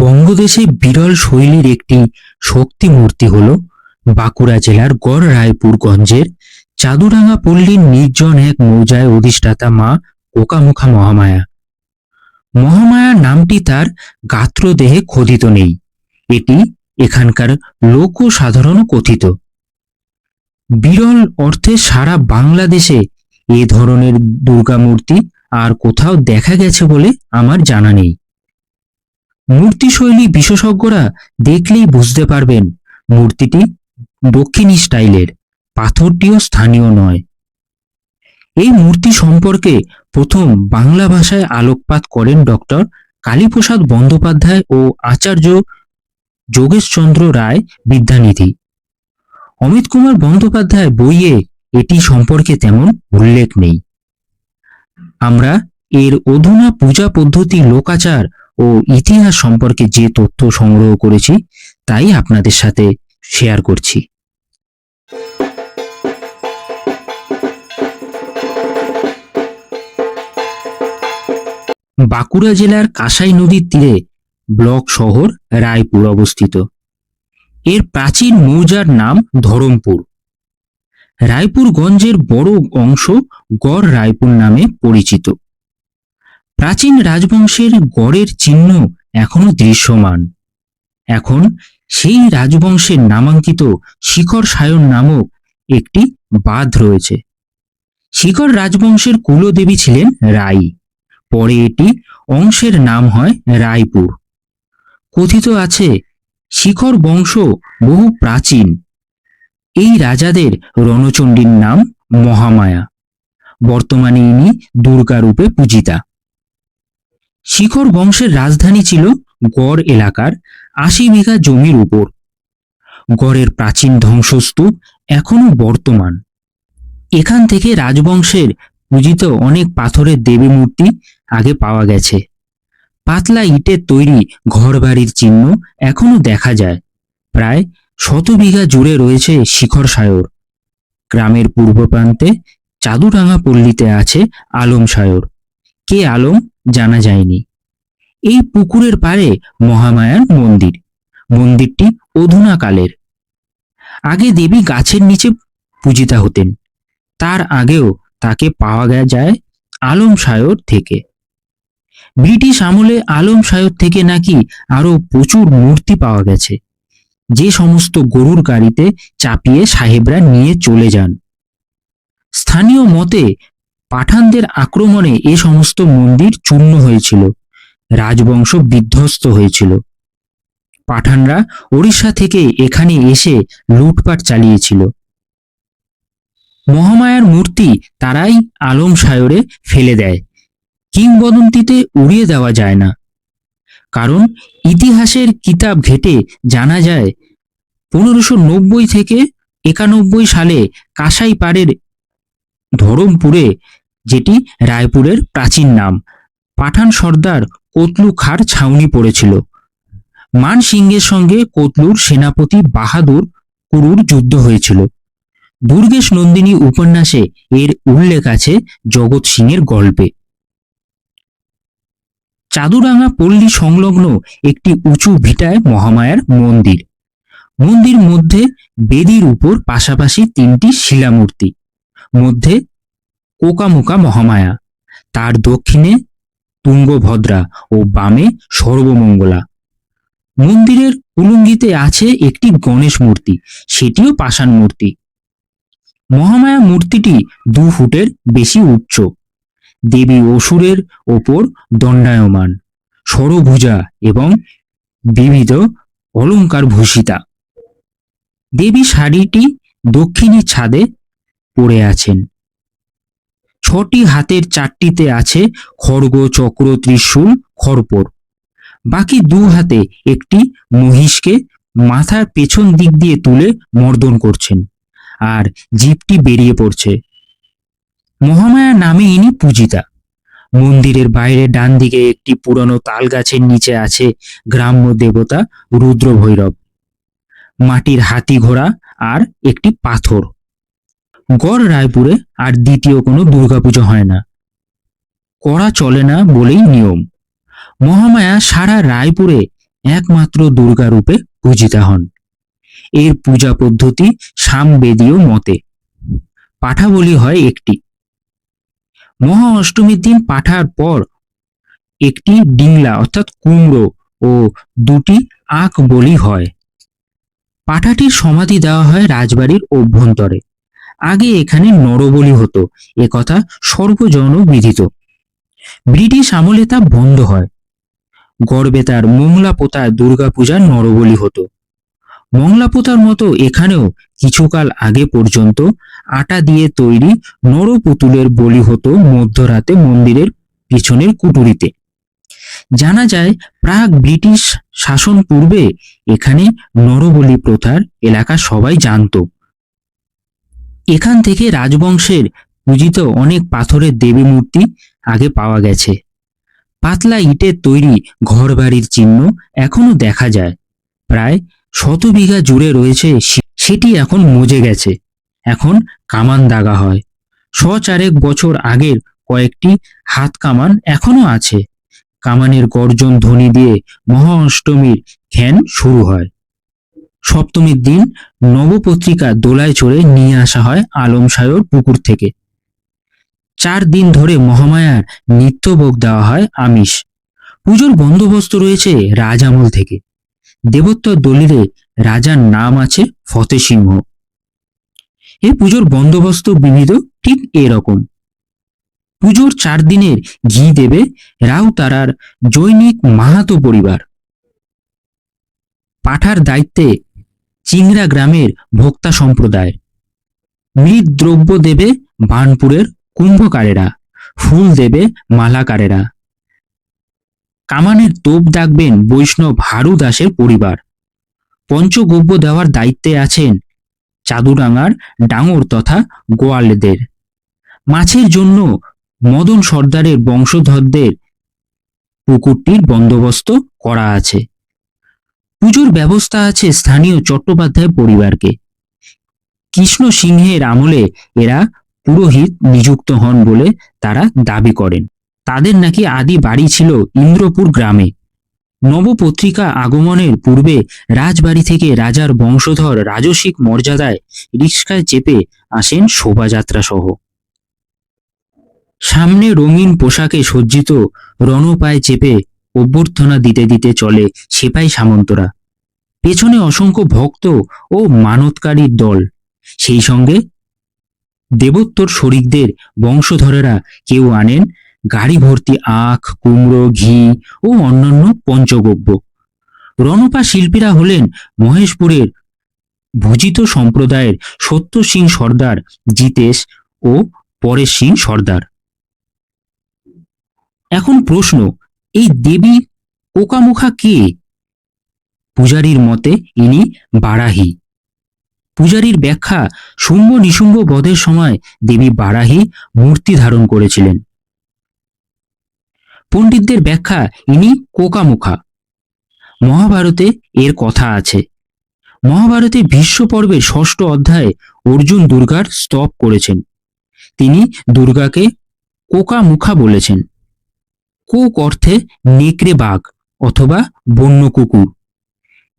বঙ্গদেশে বিরল শৈলীর একটি শক্তি মূর্তি হল বাঁকুড়া জেলার গড় রায়পুরগঞ্জের চাদুরাঙ্গা পল্লীর নির্জন এক মৌজায় অধিষ্ঠাতা মা ওকামুখা মহামায়া। মহামায়া নামটি তার গাত্রদেহে খোদিত নেই। এটি এখানকার লোক সাধারণ কথিত। বিরল অর্থে সারা বাংলাদেশে এ ধরনের দুর্গা মূর্তি আর কোথাও দেখা গেছে বলে আমার জানা নেই। মূর্তিশৈলী বিশেষজ্ঞরা দেখলেই বুঝতে পারবেন মূর্তিটি দক্ষিণী স্টাইলের, পাথরটিও স্থানীয় নয়। এই মূর্তি সম্পর্কে প্রথম বাংলা ভাষায় আলোকপাত করেন ডক্টর কালীপ্রসাদ বন্দ্যোপাধ্যায় ও আচার্য যোগেশচন্দ্র রায় বিদ্যানিধি। অমিত কুমার বন্দ্যোপাধ্যায় বইয়ে এটি সম্পর্কে তেমন উল্লেখ নেই। আমরা এর অধুনা পূজা পদ্ধতি, লোকাচার ও ইতিহাস সম্পর্কে যে তথ্য সংগ্রহ করেছি, তাই আপনাদের সাথে শেয়ার করছি। বাঁকুড়া জেলার কাঁসাই নদীর তীরে ব্লক শহর রায়পুর অবস্থিত। এর প্রাচীন মৌজার নাম ধরমপুর। রায়পুরগঞ্জের বড় অংশ গড় রায়পুর নামে পরিচিত। প্রাচীন রাজবংশের গড়ের চিহ্ন এখনও দৃশ্যমান। এখন সেই রাজবংশের নামাঙ্কিত শিখর সায়ন নামক একটি বাঁধ রয়েছে। শিখর রাজবংশের কুলদেবী ছিলেন রাই। পরে এটি অংশের নাম হয় রায়পুর। কথিত আছে, শিখর বংশ বহু প্রাচীন। এই রাজাদের রণচণ্ডীর নাম মহামায়া। বর্তমানে ইনি দুর্গা রূপে পূজিতা। শিখর বংশের রাজধানী ছিল গড় এলাকার আশি বিঘা জমির উপর। গড়ের প্রাচীন ধ্বংসস্তূপ এখনও বর্তমান। এখান থেকে রাজবংশের পূজিত অনেক পাথরের দেবী মূর্তি আগে পাওয়া গেছে। পাতলা ইটের তৈরি ঘরবাড়ির চিহ্ন এখনও দেখা যায়। প্রায় শত বিঘা জুড়ে রয়েছে শিখর সায়র। গ্রামের পূর্ব প্রান্তে চাদুরাঙ্গা পল্লীতে আছে আলম সায়র। কে আলম? জানা যায়নি। এই পুকুরের পাড়ে মহামায়ার মন্দির। মন্দিরটি অধুনা কালের। আগে দেবী গাছের নিচে পূজিতা হতেন। তার আগেও তাকে পাওয়া যায় আলম সায়র থেকে। ব্রিটিশ আমলে আলম সায়র থেকে নাকি আরও প্রচুর মূর্তি পাওয়া গেছে। যে সমস্ত গরুর গাড়িতে চাপিয়ে সাহেবরা নিয়ে চলে যান। স্থানীয় মতে পাঠানদের আক্রমণে এ সমস্ত মন্দির চূর্ণ হয়েছিল, রাজবংশ বিধ্বস্ত হয়েছিল। পাঠানরা ওড়িশা থেকে এখানে এসে লুটপাট চালিয়েছিল। মহামায়ার মূর্তি তারাই আলম সায়রে ফেলে দেয়। কিংবদন্তিতে উড়িয়ে দেওয়া যায় না। কারণ ইতিহাসের কিতাব ঘেটে জানা যায়, পনেরোশো নব্বই থেকে একানব্বই সালে কাঁসাই পাড়ের ধরমপুরে, যেটি রায়পুরের প্রাচীন নাম। পাঠান সর্দার কোতলু খার ছাউনি পড়েছিল। মান সিংহের সঙ্গে কোতলুর সেনাপতি বাহাদুর কুরুর যুদ্ধ হয়েছিল। দুর্গেশ নন্দিনী উপন্যাসে এর উল্লেখ আছে জগৎ সিংয়ের গল্পে। চাদুরাঙ্গা পল্লী সংলগ্ন একটি উঁচু ভিটায় মহামায়ার মন্দির। মন্দির মধ্যে বেদির উপর পাশাপাশি তিনটি শিলামূর্তি। মধ্যে কোকামুকা মহামায়া, তার দক্ষিণে তুঙ্গভদ্রা ও বামে সর্বমঙ্গলা। মন্দিরের উলঙ্গিতে আছে একটি গণেশ মূর্তি, সেটিও পাষাণ মূর্তি। মহামায়া মূর্তিটি দু ফুটের বেশি উচ্চ। দেবী অসুরের ওপর দণ্ডায়মান সরভুজা এবং বিবিধ অলঙ্কার ভূষিতা দেবী শাড়িটি দক্ষিণী ছাদে পড়ে আছেন। ছটি হাতের চারটিতে আছে খড়গ, চক্র, ত্রিশূল, খড়পর। বাকি দু হাতে একটি মহিষকে মাথার পেছন দিক দিয়ে তুলে মর্দন করছেন আর জিপটি বেরিয়ে পড়ছে। মহামায়া নামে ইনি পূজিতা। মন্দিরের বাইরে ডান দিকে একটি পুরনো তাল গাছের নিচে আছে গ্রাম্য দেবতা রুদ্র ভৈরব মাটির হাতি ঘোড়া আর একটি পাথর। গড় রায়পুরে আর দ্বিতীয় কোনো দুর্গাপুজো হয় না। করা চলে না বলেই নিয়ম। মহামায়া সারা রায়পুরে একমাত্র দুর্গা রূপে পূজিতা হন। এর পূজা পদ্ধতি সামবেদীয় মতে। পাঠা বলি হয় একটি। মহা অষ্টমীর দিন পাঠার পর একটি ডিংলা অর্থাৎ কুমড়ো ও দুটি আখ বলি হয়। পাঠাটির সমাধি দেওয়া হয় রাজবাড়ির অভ্যন্তরে। আগে এখানে নরবলি হতো। একথা সর্বজন বিদিত ব্রিটিশ আমলে তা বন্ধ হয়। গড়বেতার মোংলা পোতায় দুর্গাপূজার নরবলি হতো। মংলা পোতার মতো এখানেও কিছুকাল আগে পর্যন্ত আটা দিয়ে তৈরি নরপুতুলের বলি হতো মধ্যরাতে মন্দিরের পিছনের কুটুরিতে। জানা যায় প্রাগ ব্রিটিশ শাসন পূর্বে এখানে নরবলি প্রথার এলাকা সবাই জানতো। এখান থেকে রাজবংশের পূজিত অনেক পাথরের দেবী মূর্তি আগে পাওয়া গেছে। পাতলা ইটের তৈরি ঘরবাড়ির চিহ্ন এখনও দেখা যায়। প্রায় শত বিঘা জুড়ে রয়েছে সেটি এখন মজে গেছে। এখন কামান দাগা হয়। শ চারেক বছর আগের কয়েকটি হাত কামান এখনও আছে। কামানের গর্জন ধ্বনি দিয়ে মহা অষ্টমীর খ্যান শুরু হয়। সপ্তমীর দিন নবপত্রিকা দোলায় চড়ে নিয়ে আসা হয় আলমসায়র পুকুর থেকে। চার দিন ধরে মহামায়ার নিত্যভোগ দেওয়া হয় আমিষ। পুজোর বন্দোবস্ত রয়েছে রাজ আমল থেকে। দেবোত্তর দলিলে রাজার নাম আছে ফতে সিংহ এই পুজোর বন্দোবস্ত বিবিধ ঠিক এরকম। পুজোর চার দিনের ঘি দেবে রাও তারার জৈনিক মাহাতো পরিবার। পাঠার দায়িত্বে চিংড়া গ্রামের ভোক্তা সম্প্রদায়। মৃৎ দ্রব্য দেবে বানপুরের কুম্ভকারেরা, ফুল দেবে মালাকারেরা। কামানের তোপ ডাকবেন বৈষ্ণব হারু দাসের পরিবার। পঞ্চগব্য দেওয়ার দায়িত্বে আছেন চাদুডাঙ্গার ডাঙর তথা গোয়ালদের। মাছের জন্য মদন সর্দারের বংশধরদের পুকুরটির বন্দোবস্ত করা আছে। পুজোর ব্যবস্থা আছে স্থানীয় চট্টোপাধ্যায় পরিবারকে। কৃষ্ণ সিংহের আমলে এরা পুরোহিত নিযুক্ত হন বলে তারা দাবি করেন। তাদের নাকি আদি বাড়ি ছিল ইন্দ্রপুর গ্রামে। নবপত্রিকা আগমনের পূর্বে রাজবাড়ি থেকে রাজার বংশধর রাজসিক মর্যাদায় রিক্সায় চেপে আসেন শোভাযাত্রা সহ সামনে রঙিন পোশাকে সজ্জিত রণপায় চেপে অভ্যর্থনা দিতে দিতে চলে সেপাই সামন্তরা। পেছনে অসংখ্য ভক্ত ও মানতকারীর দল। সেই সঙ্গে দেবোত্তর শরিকদের বংশধরেরা কেউ আনেন গাড়ি ভর্তি আখ, কুমড়ো, ঘি ও অন্যান্য পঞ্চগব্য। রণপা শিল্পীরা হলেন মহেশপুরের ভুজিত সম্প্রদায়ের সত্য সিং সর্দার জিতেশ ও পরেশ সিং সর্দার। এখন প্রশ্ন এই দেবী কোকামুখা কে? পূজারীর মতে ইনি বারাহি। পূজারীর ব্যাখ্যা শুম্ভ নিশুম্ভ বধের সময় দেবী বারাহি মূর্তি ধারণ করেছিলেন। পণ্ডিতদের ব্যাখ্যা ইনি কোকামুখা। মহাভারতে এর কথা আছে। মহাভারতে ভীষ্ম পর্বের ষষ্ঠ অধ্যায়ে অর্জুন দুর্গার স্তব করেছেন। তিনি দুর্গাকে কোকামুখা বলেছেন। কোক অর্থে নেকড়ে বাঘ অথবা বন্য কুকুর।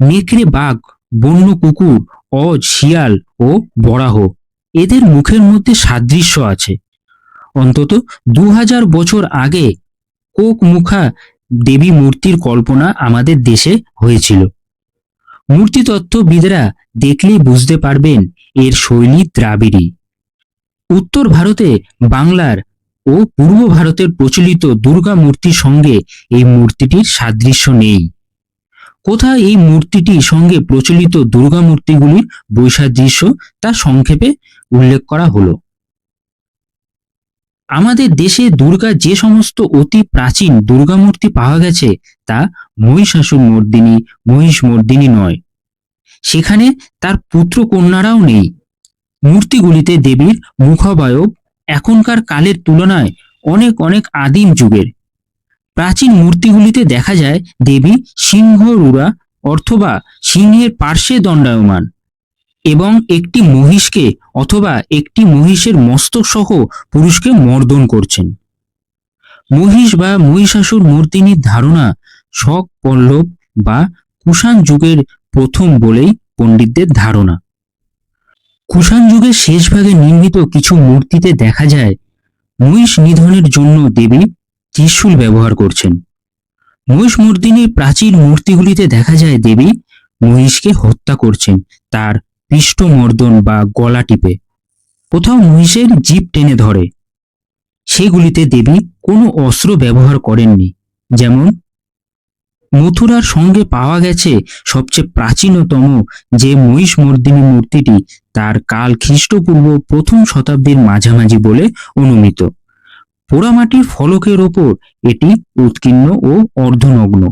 নেকড়ে বাঘ, বন্য কুকুর, অজ, শিয়াল ও বরাহ এদের মুখের মধ্যে সাদৃশ্য আছে। অন্তত দু হাজার বছর আগে কোক মুখা দেবী মূর্তির কল্পনা আমাদের দেশে হয়েছিল। মূর্তিতত্ত্ববিদরা দেখলেই বুঝতে পারবেন এর শৈলী দ্রাবিড়ী। উত্তর ভারতে বাংলার ও পূর্ব ভারতের প্রচলিত দুর্গা মূর্তির সঙ্গে এই মূর্তিটির সাদৃশ্য নেই। কোথায় এই মূর্তিটির সঙ্গে প্রচলিত দুর্গা মূর্তিগুলির বৈসাদৃশ্য তা সংক্ষেপে উল্লেখ করা হলো। আমাদের দেশে দুর্গার যে সমস্ত অতি প্রাচীন দুর্গা মূর্তি পাওয়া গেছে তা মহিষাসুর মর্দিনী, মহিষ মর্দিনী নয়। সেখানে তার পুত্র কন্যারাও নেই। মূর্তিগুলিতে দেবীর মুখাবয়ব এখনকার কালের তুলনায় অনেক অনেক আদিম যুগের। প্রাচীন মূর্তিগুলিতে দেখা যায় দেবী সিংহ রুরা অথবা সিংহের পার্শ্বে দণ্ডায়মান এবং একটি মহিষকে অথবা একটি মহিষের মস্তক সহ পুরুষকে মর্দন করছেন। মহিষ বা মহিষাসুর মূর্তিনির ধারণা শক, পল্লব বা কুষাণ যুগের প্রথম বলেই পণ্ডিতদের ধারণা। কুষাণ যুগের শেষ ভাগে নির্মিত কিছু মূর্তিতে দেখা যায়, মহিষ নিধনের জন্য দেবী ত্রিশূল ব্যবহার করছেন। মহিষ মর্দিনীর প্রাচীর মূর্তিগুলিতে দেখা যায় দেবী মহিষকে হত্যা করছেন, তার পৃষ্ঠমর্দন বা গলা টিপে। কোথাও মহিষের জীব টেনে ধরে। সেগুলিতে দেবী কোনো অস্ত্র ব্যবহার করেননি, যেমন মথুরার সঙ্গে পাওয়া গেছে সবচেয়ে প্রাচীনতম যে মহিষ মর্দিনী মূর্তিটি, তার কাল খ্রিস্টপূর্ব প্রথম শতাব্দীর মাঝামাঝি বলে অনুমিত। পোড়ামাটির ফলকের ওপর এটি উৎকীর্ণ ও অর্ধনগ্ন।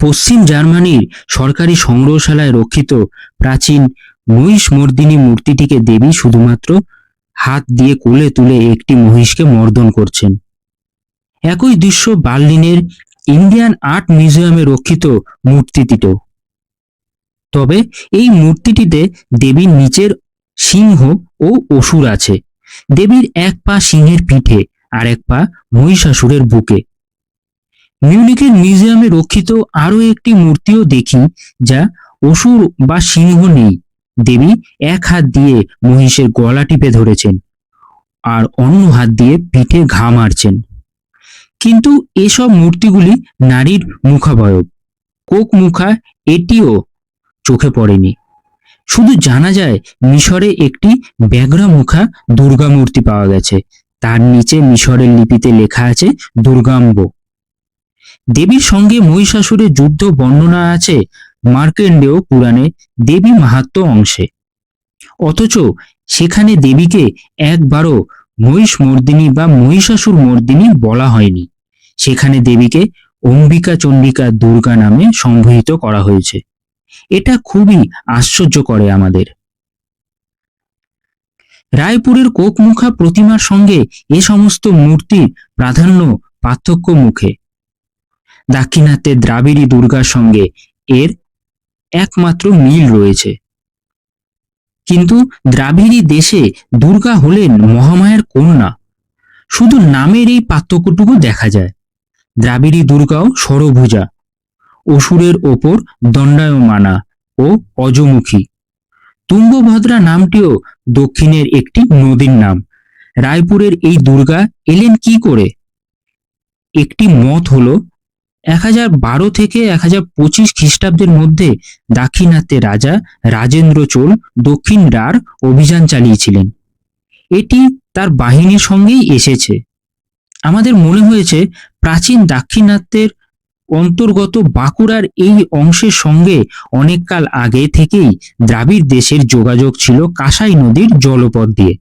পশ্চিম জার্মানির সরকারি সংগ্রহশালায় রক্ষিত প্রাচীন মহিষ মর্দিনী মূর্তিটিকে দেবী শুধুমাত্র হাত দিয়ে কোলে তুলে একটি মহিষকে মর্দন করছেন। একই দৃশ্য বার্লিনের ইন্ডিয়ান আর্ট মিউজিয়ামে রক্ষিত মূর্তিটিতেও তবে এই মূর্তিটিতে দেবীর নিচের সিংহ ও অসুর আছে। দেবীর এক পা সিংহের পিঠে আর এক পা মহিষাসুরের বুকে। মিউনিকের মিউজিয়ামে রক্ষিত আরও একটি মূর্তিও দেখি যা অসুর বা সিংহ নেই। দেবী এক হাত দিয়ে মহিষের গলা টিপে ধরেছেন আর অন্য হাত দিয়ে পিঠে ঘা মারছেন। কিন্তু এসব মূর্তিগুলি নারীর মুখাবয়ব। কোক মুখা এটিও চোখে পড়েনি। শুধু জানা যায়, মিশরে একটি ব্যাঘ্রা মুখা দুর্গা মূর্তি পাওয়া গেছে। তার নিচে মিশরের লিপিতে লেখা আছে, দুর্গাম্ব। দেবীর সঙ্গে মহিষাসুরের যুদ্ধ বর্ণনা আছে মার্কেন্ডেয় পুরাণে দেবী মাহাত্ম অংশে। অথচ সেখানে দেবীকে একবারও মহিষ মর্দিনী বা মহিষাসুর মর্দিনী বলা হয়নি। সেখানে দেবীকে অম্বিকা চণ্ডিকা দুর্গা নামে সংবোধিত করা হয়েছে। এটা খুবই আশ্চর্য করে আমাদের। রায়পুরের কোকমুখা প্রতিমার সঙ্গে এ সমস্ত মূর্তির প্রাধান্য পার্থক্য মুখে। দাক্ষিণাত্যের দ্রাবিড়ী দুর্গার সঙ্গে এর একমাত্র মিল রয়েছে। কিন্তু দ্রাবিড়ী দেশে দুর্গা হলেন মহামায়ার কন্যা শুধু নামের এই পার্থক্যটুকু দেখা যায়। দ্রাবিড়ী দুর্গাও ষড়ভুজা। অসুরের ওপর দণ্ডায়মানা ও অজমুখী। তুঙ্গভদ্রা নামটিও দক্ষিণের একটি নদীর নাম। রায়পুরের এই দুর্গা এলেন কি করে? একটি মত হলো এক হাজার বারো থেকে এক হাজার পঁচিশ খ্রিস্টাব্দের মধ্যে দাক্ষিণাত্যে রাজা রাজেন্দ্র চোল দক্ষিণ রার অভিযান চালিয়েছিলেন। এটি তার বাহিনীর সঙ্গেই এসেছে। আমাদের মনে হয়েছে প্রাচীন দাক্ষিণাত্যের অন্তর্গত বাঁকুড়ার এই অংশের সঙ্গে অনেককাল আগে থেকেই দ্রাবিড় দেশের যোগাযোগ ছিল কাঁসাই নদীর জলপথ দিয়ে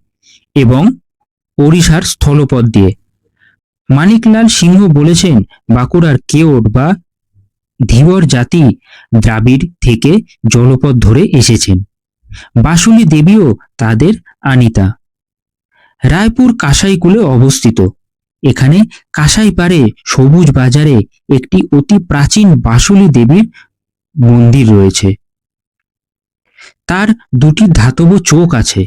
এবং ওড়িশার স্থলপথ দিয়ে। মানিকলাল সিংহ বলেছেন, বাঁকুড়ার কেওট বা ধীবর জাতি দ্রাবিড় থেকে জলপথ ধরে এসেছেন। বাসুলি দেবীও তাদের আনিতা। রায়পুর কাঁসাইকুলে অবস্থিত। এখানে কাঁসাই পারে সবুজ বাজারে একটি অতি প্রাচীন বাসুলি দেবীর মন্দির রয়েছে। তার দুটি ধাতব চোখ আছে।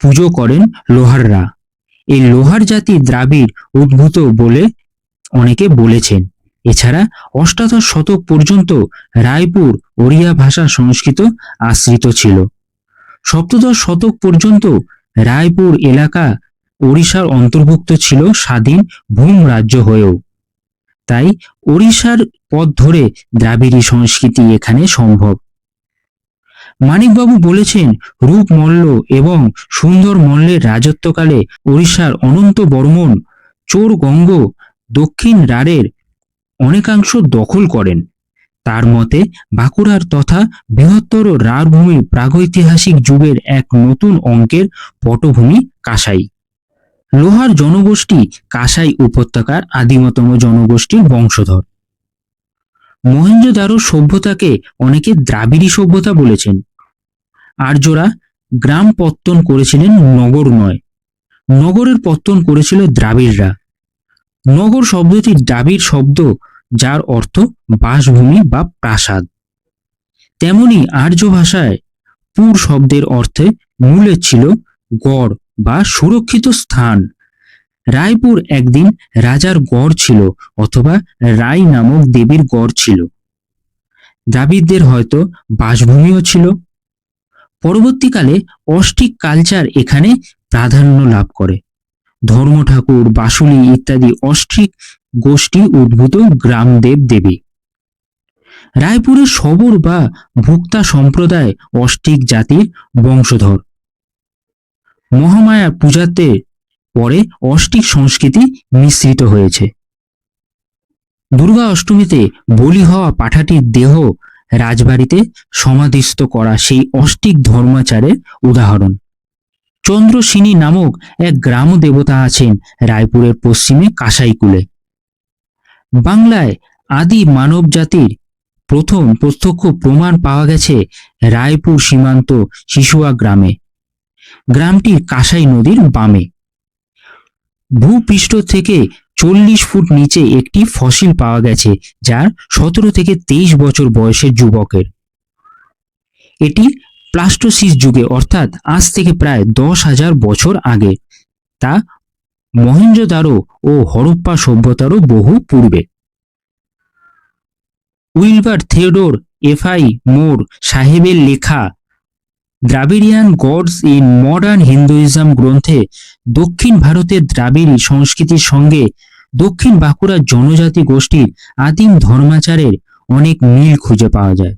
পুজো করেন লোহাররা। এই লোহার জাতি দ্রাবিড় উদ্ভূত বলে অনেকে বলেছেন। এছাড়া অষ্টাদশ শতক পর্যন্ত রায়পুর ওড়িয়া ভাষা সংস্কৃত আশ্রিত ছিল। সপ্তদশ শতক পর্যন্ত রায়পুর এলাকা ওড়িশার অন্তর্ভুক্ত ছিল স্বাধীন ভূম রাজ্য হয়েও। তাই ওড়িশার পথ ধরে দ্রাবিড়ী সংস্কৃতি এখানে সম্ভব। মানিকবাবু বলেছেন, রূপ মল্ল এবং সুন্দর মল্লের রাজত্বকালে ওড়িশার অনন্ত বর্মন চোর গঙ্গ দক্ষিণ রাড়ের অনেকাংশ দখল করেন। তার মতে, বাঁকুড়ার তথা বৃহত্তর রাঢ়ভূমি প্রাগৈতিহাসিক যুগের এক নতুন অঙ্কের পটভূমি কাসাই লোহার জনগোষ্ঠী কাসাই উপত্যকার আদিমতম জনগোষ্ঠীর বংশধর। মহেঞ্জোদারো সভ্যতাকে অনেকে দ্রাবিড়ী সভ্যতা বলেছেন। আর্যরা গ্রাম পত্তন করেছিলেন নগর নয়। নগরের পত্তন করেছিল দ্রাবিড়রা। নগর শব্দটি দ্রাবিড় শব্দ, যার অর্থ বাসভূমি বা প্রাসাদ। তেমনি আর্য ভাষায় পুর শব্দের অর্থে মূলে ছিল গড় বা সুরক্ষিত স্থান। রায়পুর একদিন রাজার গড় ছিল অথবা রায় নামক দেবীর গড় ছিল। দ্রাবিড়দের হয়তো বাসভূমিও ছিল পরবর্তীকালে অষ্টিক কালচার এখানে প্রাধান্য লাভ করে। ধর্ম ঠাকুর বাসুলি ইত্যাদি অষ্টিক গোষ্ঠী উদ্ভূত গ্রাম দেব দেবী। রায়পুরের সবর বা ভুক্তা সম্প্রদায় অষ্টিক জাতির বংশধর। মহামায়া পূজাতে পরে অষ্টিক সংস্কৃতি মিশ্রিত হয়েছে। দুর্গা অষ্টমীতে বলি হওয়া পাঠাটির দেহ রাজবাড়িতে সমাধিস্থ করা সেই অস্টিক ধর্মাচারের উদাহরণ। চন্দ্রসিনী নামক এক গ্রাম দেবতা আছেন রায়পুরের পশ্চিমে কাসাইকুলে বাংলায় আদি মানব জাতির প্রথম প্রত্যক্ষ প্রমাণ পাওয়া গেছে রায়পুর সীমান্ত শিশুয়া গ্রামে। গ্রামটি কাসাই নদীর বামে। ভূপৃষ্ঠ থেকে চল্লিশ ফুট নিচে একটি ফসিল পাওয়া গেছে, যার সতেরো থেকে তেইশ বছর বয়সের যুবকের। এটি প্লাস্টোসিস যুগে, অর্থাৎ আজ থেকে প্রায় দশ হাজার বছর আগে। তা মহেঞ্জোদারো ও হরপ্পা সভ্যতারও বহু পূর্বে। উইলবার থিওডোর এফআই মোর সাহেবের লেখা, Dravidian gods in modern Hinduism গ্রন্থে দক্ষিণ ভারতের দ্রাবিড়ী সংস্কৃতির সঙ্গে দক্ষিণ বাঁকুড়ার জনজাতি গোষ্ঠীর আদিম ধর্মাচারের অনেক মিল খুঁজে পাওয়া যায়।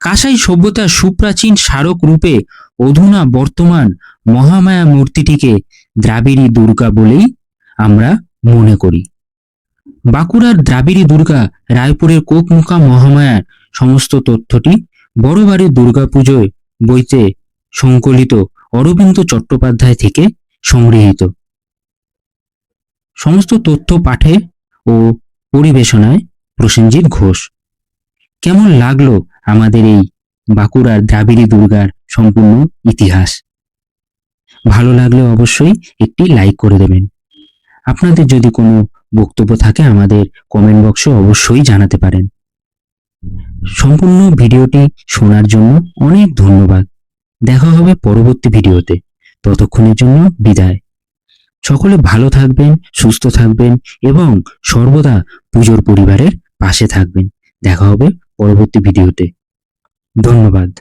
কাসাই সভ্যতার সুপ্রাচীন স্মারক রূপে অধুনা বর্তমান মহামায়া মূর্তিটিকে দ্রাবিড়ী দুর্গা বলেই আমরা মনে করি। বাঁকুড়ার দ্রাবিড়ী দুর্গা রায়পুরের কোকমুখা মহামায়ার সমস্ত তথ্যটি বড় বাড়ির দুর্গাপুজোয় বইতে সংকলিত অরবিন্দ চট্টোপাধ্যায় থেকে সংগৃহীত। সমস্ত তথ্য পাঠে ও পরিবেশনায় প্রসেনজিৎ ঘোষ। কেমন লাগল আমাদের এই বাঁকুড়ার দ্রাবিড়ী দুর্গার সম্পূর্ণ ইতিহাস? ভালো লাগলে অবশ্যই একটি লাইক করে দেবেন। আপনাদের যদি কোনো বক্তব্য থাকে আমাদের কমেন্ট বক্সে অবশ্যই জানাতে পারেন। সম্পূর্ণ ভিডিওটি শোনার জন্য অনেক ধন্যবাদ। দেখা হবে পরবর্তী ভিডিওতে। ততক্ষণের জন্য বিদায়। সকলে ভালো থাকবেন, সুস্থ থাকবেন এবং সর্বদা পুজোর পরিবারের পাশে থাকবেন। দেখা হবে পরবর্তী ভিডিওতে। ধন্যবাদ।